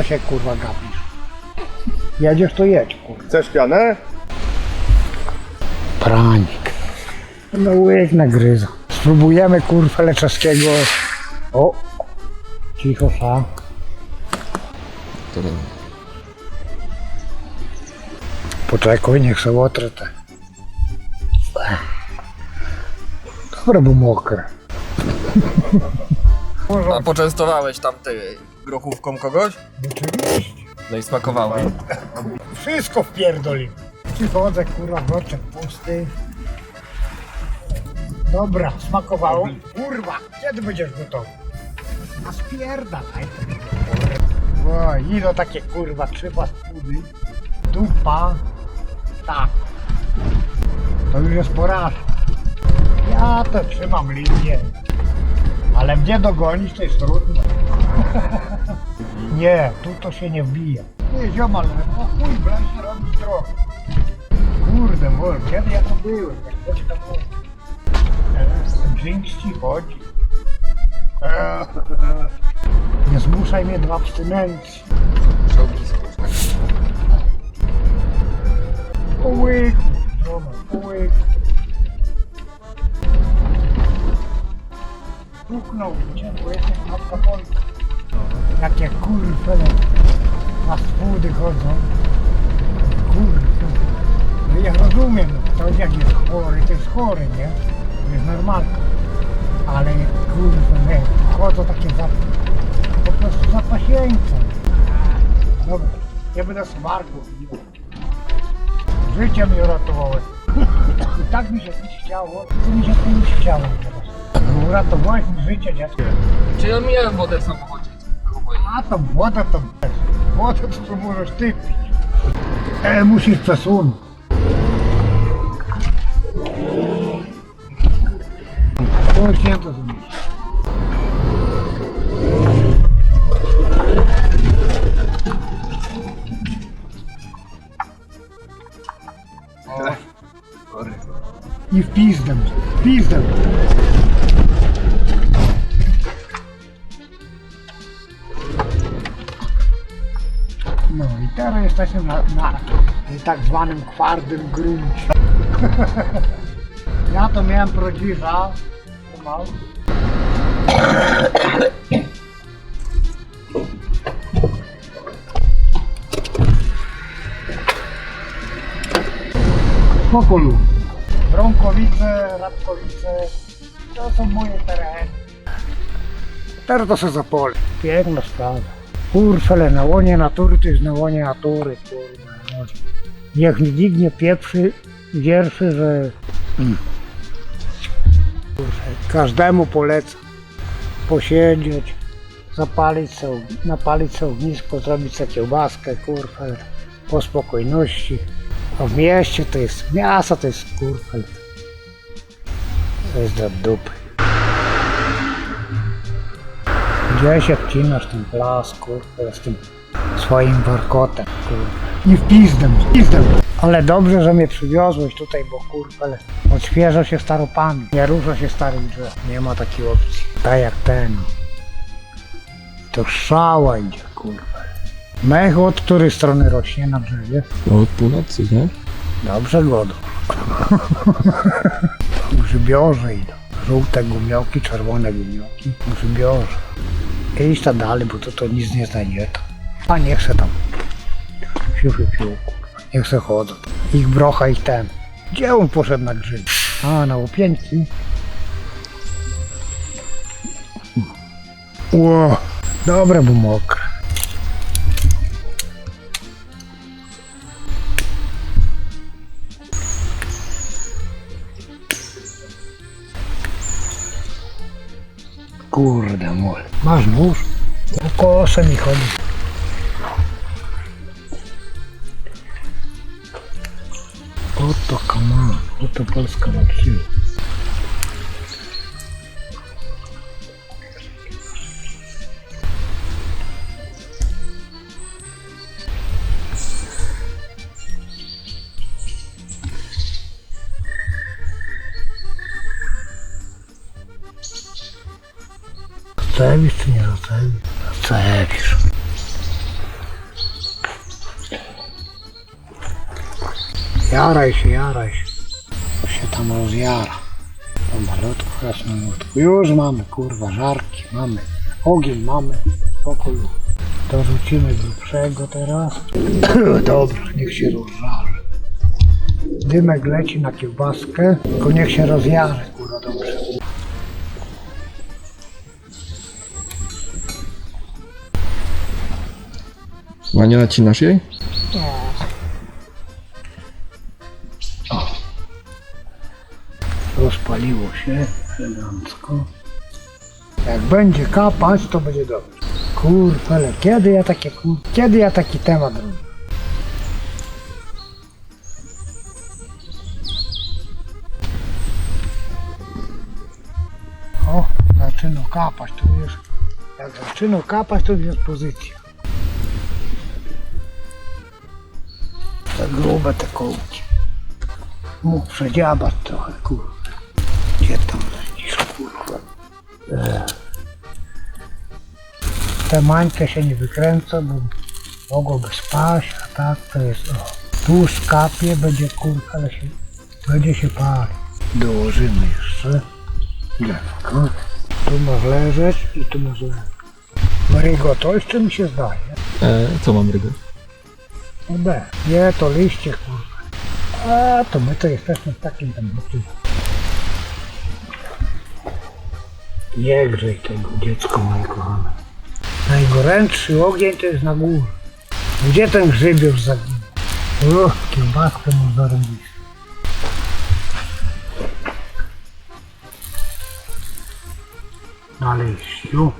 Co się kurwa gapisz? Jedziesz to jedź kurwa. Chcesz pianę? Pranik. No łyk nagryza. Spróbujemy kurwa leczeskiego. O! Cicho sa. Poczekaj, niech se łotrę te. Dobre, bo mokre. A poczęstowałeś tam ty grochówką kogoś? Oczywiście. No i smakowało. Wszystko wpierdolił. Przychodzę, kurwa, worczek pusty. Dobra, smakowało. Kurwa, kiedy będziesz gotowy? A spierdalaj. Ło, idą takie kurwa trzy paskudy. Dupa. Tak. To już jest porażka. Ja to trzymam linię. Ale mnie dogonić to jest trudno. Nie, tu to się nie wbija. Nie, ziomal, o chuj, w lesie robić drogę. Kurde, mol, kiedy ja to byłem? Jak to ci tam było? Jinx ci chodzi. Nie zmuszaj mnie do abstynencji. Po łyku, ziomal, po łyku. Puknął, gdzie, bo jestem matka Polska. Jakie kurwa fast foody chodzą. Kurwa. No ja rozumiem, ktoś jak jest chory, to jest chory, nie? To jest normalka. Ale kurwa, nie, chodzą takie za, po prostu za pasieńcem. Dobra, nie będę smarku. Życie mi uratowałeś. I tak mi się nie chciało, to mi się nie chciało teraz. Uratowałeś mi życie, dziecko. Czy ja miałem wodę w samochodzie? A to woda to wodę to możesz ty pić. E, musisz przesunąć. Właśnie to zrobić. I w pizdę, jesteśmy na, na tak zwanym twardym gruncie. ja to miałem prodziża. Pomału. Pokolu. Brąkowice, Radkowice, to są moje tereny. Teraz to się zapole. Piękna sprawa. Kurfele, na łonie natury to jest na łonie natury, kurwa. no. Niech nikt nie pieprzy wierszy, że... Mm. Każdemu polecam posiedzieć, zapalić sobie, napalić sobie ognisko, zrobić sobie kiełbaskę, kurwa, po spokojności. A w mieście to jest, miasto to jest, kurwa, to jest do dupy. Gdzie się wcinasz ten las, kurwa, z tym swoim warkotem, kurwa. I w pizdę, w pizdę. Ale dobrze, że mnie przywiozłeś tutaj, bo kurwa, ale odświeża się staropami. Nie rusza się starych drzew. Nie ma takiej opcji. Tak jak ten. To szała idzie, kurwa. Mech od której strony rośnie na drzewie? No, od północy, nie? Dobrze godą. Grzybiorze idą. Żółte gumioki, czerwone gumioki. Grzybiorze. Idź tam dalej, bo to, to nic nie znajdzie. A niech se tam. Fiu, fiu, fiu, kurwa. Niech se chodzą. Ich brocha, ich ten. Gdzie on poszedł na grzyb? A, na łupieńki. Ło, dobre, bo mokre. Kurde mol. Masz nóż? Po kosę mi chodzi. Oto kaman, oto polska motywa. Zacewisz czy nie zacewisz? Zacewisz. Jaraj się, jaraj się. To się tam rozjara. Pomalutku, krasnoludku. Już mamy, kurwa, żarki mamy. Ogień mamy. Pokoju. Dorzucimy grubszego teraz. Dobra, niech się rozżarzy. Dymek leci na kiełbaskę, tylko niech się rozjarzy, Wania, nacinasz jej? Rozpaliło się elegancko. Jak będzie kapać, to będzie dobrze. Kurfele, kiedy ja takie kur... Kiedy ja taki temat robię? O, zaczyna kapać, to już... Jak zaczyna kapać, to już jest pozycja. Grube te kołki. Mógł przedziabać trochę, kurwa. Gdzie tam lecisz, kurwa? Eee. Te mańkę się nie wykręca, bo mogłoby spaść, a tak to jest, o. Tu skapie, będzie kurwa, ale się, będzie się palić. Dołożymy jeszcze drzewko. Tu masz leżeć i tu masz leżeć. Marygo, to jeszcze mi się zdaje. E, co mam rygę? B. Nie, to liście, kurwa. A, to my to jesteśmy w takim tam motywie. Nie grzej tego, dziecko moje kochane. Najgorętszy ogień to jest na górze. Gdzie ten grzybiów zaginął? Uch, kiełbaskę mu zarąbić. Na liściu.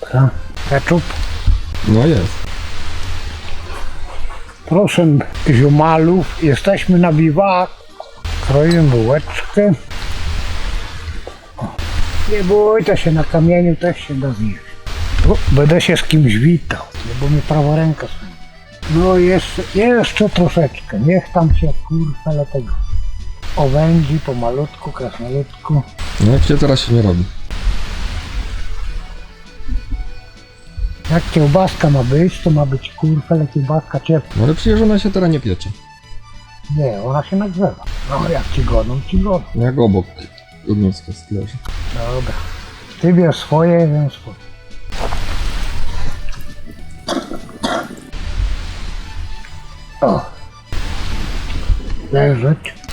Dobra. Ketchup. No jest. Proszę ziomalów, jesteśmy na biwak. Kroimy bułeczkę. Nie bójcie się, na kamieniu też się da zjeść. Będę się z kimś witał, bo mi prawa ręka stoi. No jeszcze, jeszcze troszeczkę, niech tam się kurwa tego owędzi pomalutku, krasnoludku. No jak się teraz się nie robi. Jak kiełbaska ma być, to ma być kurwa, kiełbaska ciepła. No ale przecież ona się teraz nie piecze. Nie, ona się nagrzewa. No jak ci godą, ci godą. Jak obok ogniska leży. Dobra. Ty bierz swoje, wiem swoje. O. Leżeć.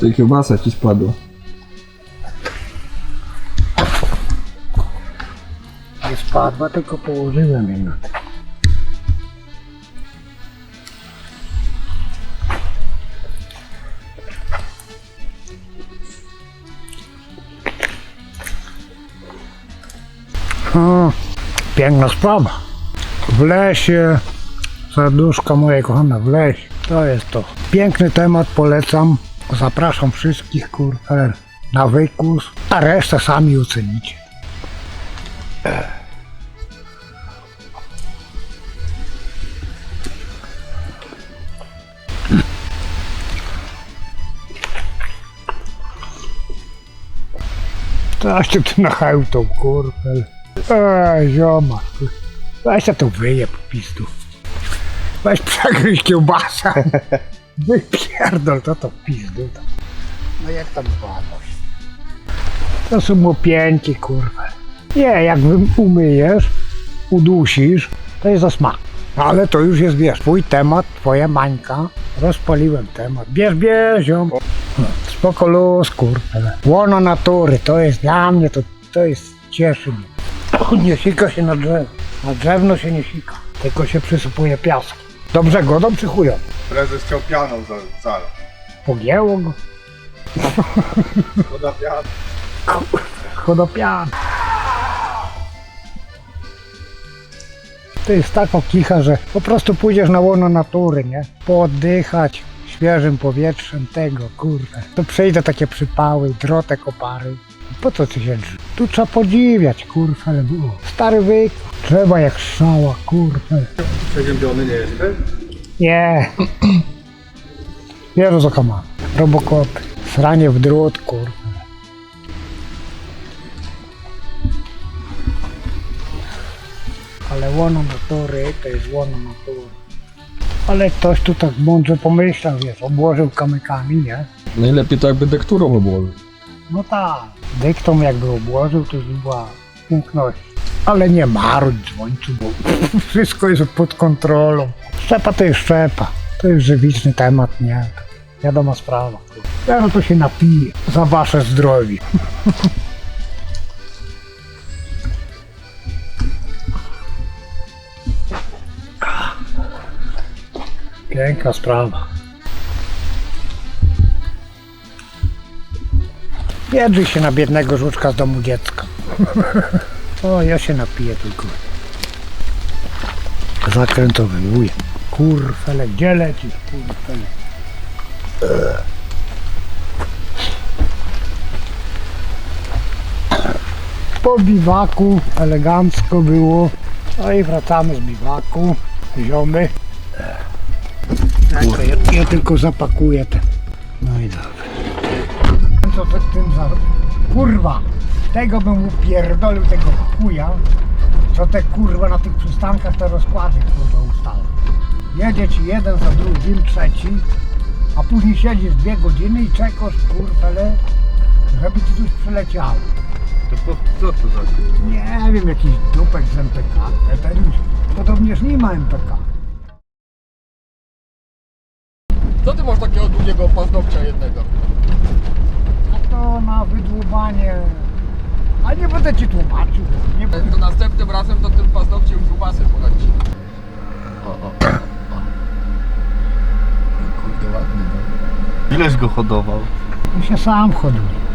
Tej kiełbasa ci spadła. Nie spadła, tylko położyłem ją piękna sprawa. W lesie, serduszka moje kochane, w lesie. To jest to. Piękny temat, polecam. Zapraszam wszystkich, kurwa, na wykus, a resztę sami ocenicie. Coś ty tu nachał tą kurwę. Ej, zioma. Weź się to wyje po pistu. Weź przegryź kiełbasę. Wypierdol to to pizdu. No jak tam wolność? To są łopięci kurwa. Nie, jak wy- umyjesz, udusisz, to jest za smak. Ale to już jest, wiesz, twój temat, twoja mańka. Rozpaliłem temat. Bierz, bierz, ziom. Spoko luz, kurwa. Łono natury, to jest dla mnie, to, to jest, cieszy mnie. Nie sika się na drzewo. Na drzewno się nie sika, tylko się przysypuje piaskiem. Dobrze godą czy chują? Prezes chciał pianą za, zalać. Pogięło go. Szkoda piana. Chodopian. To jest taka kicha, że po prostu pójdziesz na łono natury, nie? Pooddychać świeżym powietrzem tego, kurde. To przejdę takie przypały, drotę kopary. Po co ty się? Tu trzeba podziwiać, kurwa, ale było. Stary wyk, trzeba jak szała, kurwa. Przeziębiony nie jesteś? Nie. Wielu co ma. Robokopy. Sranie w drut, kurwa. Ale łono natury to jest łono natury. Ale ktoś tu tak mądrze pomyślał, wiesz, obłożył kamykami, nie? Najlepiej to jakby dekturą obłożyć. No tak. Dyktą jakby obłożył, to już by była piękność. Ale nie marudź dzwońcu, bo wszystko jest pod kontrolą. Szczepa to jest szczepa. To jest żywiczny temat, nie? Wiadoma sprawa. Ja no to się napiję za wasze zdrowie. Piękna sprawa. Biedrzy się na biednego żuczka z domu dziecka. O, ja się napiję tylko. Zakrętowy wuj. Kurfele, gdzie lecisz, kurfele? Po biwaku elegancko było. No i wracamy z biwaku. Ziomy. Ja, ja tylko zapakuję te. No i dobra. Co to tym za... Kurwa! Tego bym upierdolił, tego chuja, co te kurwa na tych przystankach te rozkłady kurwa ustały. Jedzie ci jeden za drugim, trzeci, a później siedzisz dwie godziny i czekasz kurwa, le, żeby ci coś przyleciało. To po, co to za Nie wiem, jakiś dupek z MPK. Eteriusz podobnież nie ma MPK. Co ty masz takiego długiego paznokcia jednego? To na wydłubanie. A nie będę ci tłumaczył. Nie będę. To następnym razem to tym paznokciem grubasem poleci. O, o, o. Kurde, ładny, no. Ileś go hodował? On się sam hoduje.